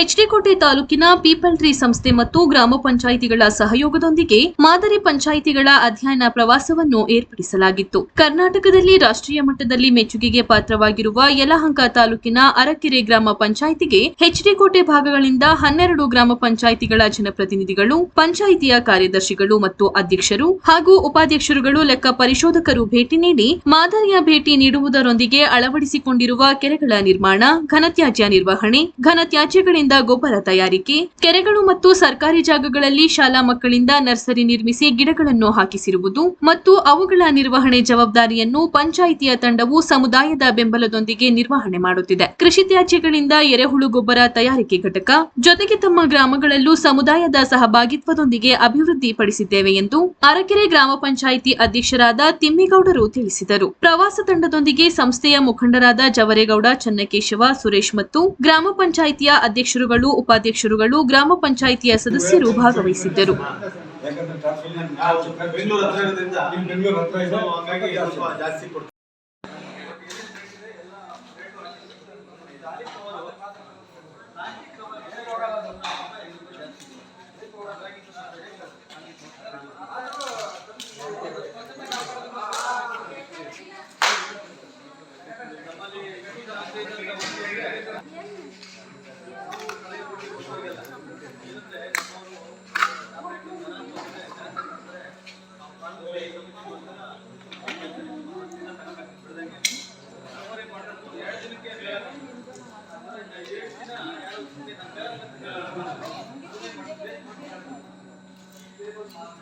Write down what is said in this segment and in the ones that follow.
ಎಚ್ಡಿಕೋಟೆ ತಾಲೂಕಿನ people tree ಸಂಸ್ಥೆ ಮತ್ತು ಗ್ರಾಮ ಪಂಚಾಯಿತಿಗಳ ಸಹಯೋಗದೊಂದಿಗೆ ಮಾದರಿ ಪಂಚಾಯಿತಿಗಳ ಅಧ್ಯಯನ ಪ್ರವಾಸವನ್ನು ಏರ್ಪಡಿಸಲಾಗಿತ್ತು. ಕರ್ನಾಟಕದಲ್ಲಿ ರಾಷ್ಟ್ರೀಯ ಮಟ್ಟದಲ್ಲಿ ಮೆಚ್ಚುಗೆಗೆ ಪಾತ್ರವಾಗಿರುವ ಯಲಹಂಕ ತಾಲೂಕಿನ ಅರಕೆರೆ ಗ್ರಾಮ ಪಂಚಾಯಿತಿಗೆ ಎಚ್ಡಿಕೋಟೆ ಭಾಗಗಳಿಂದ ಹನ್ನೆರಡು ಗ್ರಾಮ ಪಂಚಾಯಿತಿಗಳ ಜನಪ್ರತಿನಿಧಿಗಳು, ಪಂಚಾಯಿತಿಯ ಕಾರ್ಯದರ್ಶಿಗಳು ಮತ್ತು ಅಧ್ಯಕ್ಷರು ಹಾಗೂ ಉಪಾಧ್ಯಕ್ಷರುಗಳು ಲೆಕ್ಕ ಪರಿಶೋಧಕರು ಭೇಟಿ ನೀಡಿ ಮಾದರಿಯ ಭೇಟಿ ನೀಡುವುದರೊಂದಿಗೆ ಅಳವಡಿಸಿಕೊಂಡಿರುವ ಕೆರೆಗಳ ನಿರ್ಮಾಣ, ಘನತ್ಯಾಜ್ಯ ನಿರ್ವಹಣೆ, ಘನತ್ಯಾಜ್ಯಗಳಿಂದ ಗೊಬ್ಬರ ತಯಾರಿಕೆ, ಕೆರೆಗಳು ಮತ್ತು ಸರ್ಕಾರಿ ಜಾಗಗಳಲ್ಲಿ ಶಾಲಾ ಮಕ್ಕಳಿಂದ ನರ್ಸರಿ ನಿರ್ಮಿಸಿ ಗಿಡಗಳನ್ನು ಹಾಕಿಸಿರುವುದು ಮತ್ತು ಅವುಗಳ ನಿರ್ವಹಣೆ ಜವಾಬ್ದಾರಿಯನ್ನು ಪಂಚಾಯಿತಿಯ ತಂಡವು ಸಮುದಾಯದ ಬೆಂಬಲದೊಂದಿಗೆ ನಿರ್ವಹಣೆ ಮಾಡುತ್ತಿದೆ. ಕೃಷಿ ತ್ಯಾಜ್ಯಗಳಿಂದ ಎರೆಹುಳು ಗೊಬ್ಬರ ತಯಾರಿಕೆ ಘಟಕ, ಜೊತೆಗೆ ತಮ್ಮ ಗ್ರಾಮಗಳಲ್ಲೂ ಸಮುದಾಯದ ಸಹಭಾಗಿತ್ವದೊಂದಿಗೆ ಅಭಿವೃದ್ಧಿ ಪಡಿಸಿದ್ದೇವೆ ಎಂದು ಅರಕೆರೆ ಗ್ರಾಮ ಪಂಚಾಯಿತಿ ಅಧ್ಯಕ್ಷರಾದ ತಿಮ್ಮೇಗೌಡರು ತಿಳಿಸಿದರು. ಪ್ರವಾಸ ತಂಡದೊಂದಿಗೆ ಸಂಸ್ಥೆಯ ಮುಖಂಡರಾದ ಜವರೇಗೌಡ, ಚನ್ನಕೇಶವ, ಸುರೇಶ್ ಮತ್ತು ಗ್ರಾಮ ಪಂಚಾಯಿತಿಯ ಅಧ್ಯಕ್ಷರುಗಳು ಉಪಾಧ್ಯಕ್ಷರುಗಳು ಗ್ರಾಮ ಪಂಚಾಯಿತಿಯ ಸದಸ್ಯರು ಭಾಗವಹಿಸಿದ್ದರು.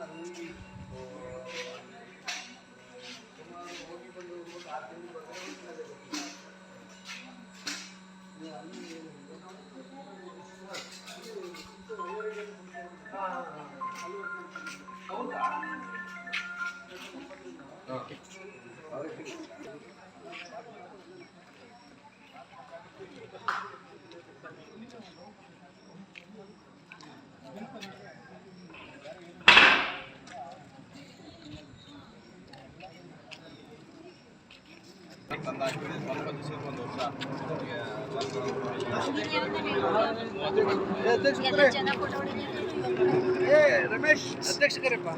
Hallelujah. you. ಹತ್ರ ಇರೋದ್ರಿಂದ ಇಲ್ಲಿ ಬೆಂಗಳೂರು ಹತ್ರ ಇದೆ. So, ಹಂಗಾಗಿ ಸ್ವಲ್ಪ ಜಾಸ್ತಿ ಕೊಡ್ತೀವಿ ಎಲ್ಲ ಜನ ಫೋಟೋ ಹೊಡಿತಾರೆ ರಮೇಶ್ ಅಧ್ಯಕ್ಷ ಕರೆಪ್ಪ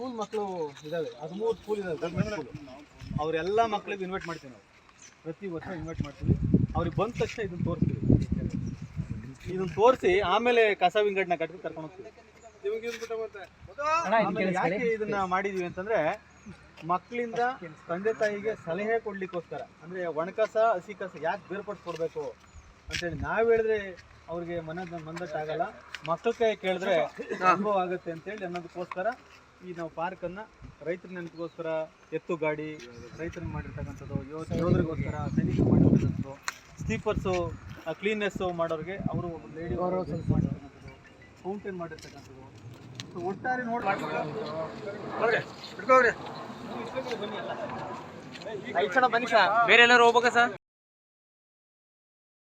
ಸ್ಕೂಲ್ ಮಕ್ಕಳು ಇದಾವೆ ಹದಿಮೂರು ಸ್ಕೂಲ್ ಇದಾವೆ ಗೌರ್ಮೆಂಟ್ ಸ್ಕೂಲ್ ಅವರೆಲ್ಲ ಮಕ್ಕಳಿಗೆ ಇನ್ವೈಟ್ ಮಾಡ್ತೀವಿ ನಾವು. ಪ್ರತಿ ವರ್ಷ ಇನ್ವೈಟ್ ಮಾಡ್ತೀವಿ. ಅವ್ರಿಗೆ ಬಂದ ತಕ್ಷಣ ಇದನ್ನ ತೋರಿಸ್ತೀವಿ. ಇದನ್ನ ತೋರಿಸಿ ಆಮೇಲೆ ಕಸ ವಿಂಗಡಣೆ ಕಟ್ಟಿ ಕರ್ಕೊಂಡು ಹೋಗ್ತೀವಿ. ಆಮೇಲೆ ಯಾಕೆ ಇದನ್ನ ಮಾಡಿದೀವಿ ಅಂತಂದ್ರೆ ಮಕ್ಕಳಿಂದ ತಂದೆ ತಾಯಿಗೆ ಸಲಹೆ ಕೊಡ್ಲಿಕ್ಕೋಸ್ಕರ ಅಂದ್ರೆ ಒಣಕಸ ಹಸಿ ಕಸ ಯಾಕೆ ಬೇರ್ಪಡಿಸ್ಕೊಡ್ಬೇಕು ಅಂತೇಳಿ ನಾವು ಹೇಳಿದ್ರೆ ಅವ್ರಿಗೆ ಮನ ಮಂದಟ್ಟಾಗಲ್ಲ. ಮಕ್ಕಳ ಕೈ ಕೇಳಿದ್ರೆ ಅನುಭವ ಆಗುತ್ತೆ ಅಂತೇಳಿ ಅನ್ನೋದಕ್ಕೋಸ್ಕರ ಈ ನಾವು ಪಾರ್ಕನ್ನು ರೈತರ ನೆನಪಿಗೋಸ್ಕರ ಎತ್ತು ಗಾಡಿ ರೈತರಿಗೆ ಮಾಡಿರ್ತಕ್ಕಂಥದ್ದು ಯೋಧ ಯೋಧರಿಗೋಸ್ಕರ ಸೈನಿಕ ಮಾಡಿರ್ತಕ್ಕಂಥದ್ದು ಸ್ಲೀಪರ್ಸು ಕ್ಲೀನ್ನೆಸ್ಸು ಮಾಡೋರಿಗೆ ಅವರು ಲೇಡಿ ಮಾಡಿರ್ತಕ್ಕಂಥದ್ದು ಫೌಂಟೇನ್ ಮಾಡಿರ್ತಕ್ಕಂಥದ್ದು. ಒಟ್ಟಾರೆ ನೋಡಿ ಬೇರೆ ಎಲ್ಲರೂ ಹೋಗ್ಬೇಕಾ ಸರ್?